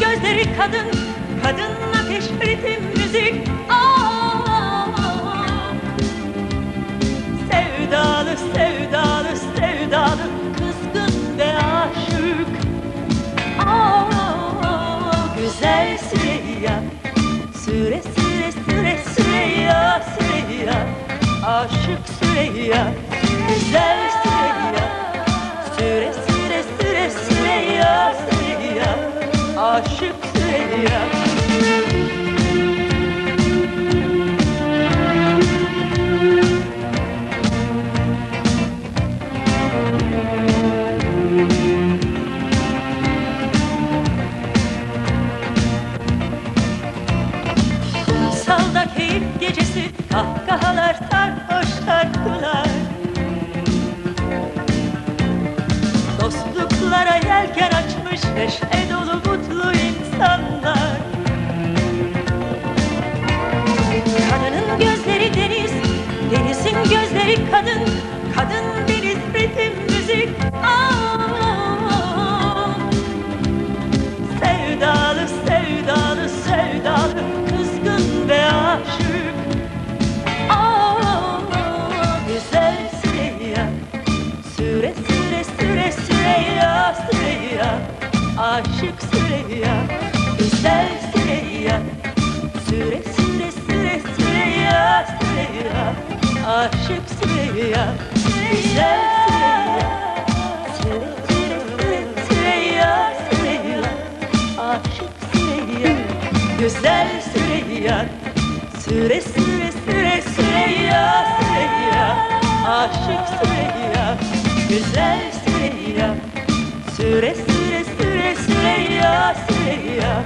Gözleri kadın, kadın ateş ritim müzik. Aa, sevdalı, sevdalı, sevdalı, kızgın ve aşık. Aa, güzel Süreyya, süre süre süre Süreyya, Süreyya, aşık Süreyya, güzel Süreyya, aşık Süreyya. Salda keyif gecesi kahkahalar sarhoş şarkılar Dostluklara yelken açmış neşe kadın Kadın deniz ritim müzik. Aa, Sevdalı, sevdalı, sevdalı, kızgın ve aşık. Aa, güzel Süreyya, süre süre süre Süreyya, Süreyya, aşık Süreyya, aşık Süreyya, güzel Süreyya, süre süre süre Süreyya, Süreyya. Aşık Süreyya, güzel Süreyya Süre süre süre Süreyya, Süreyya Aşık Süreyya, güzel Süreyya Süre süre süre Süreyya, Süreyya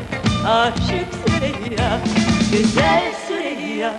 Aşık Süreyya, güzel Süreyya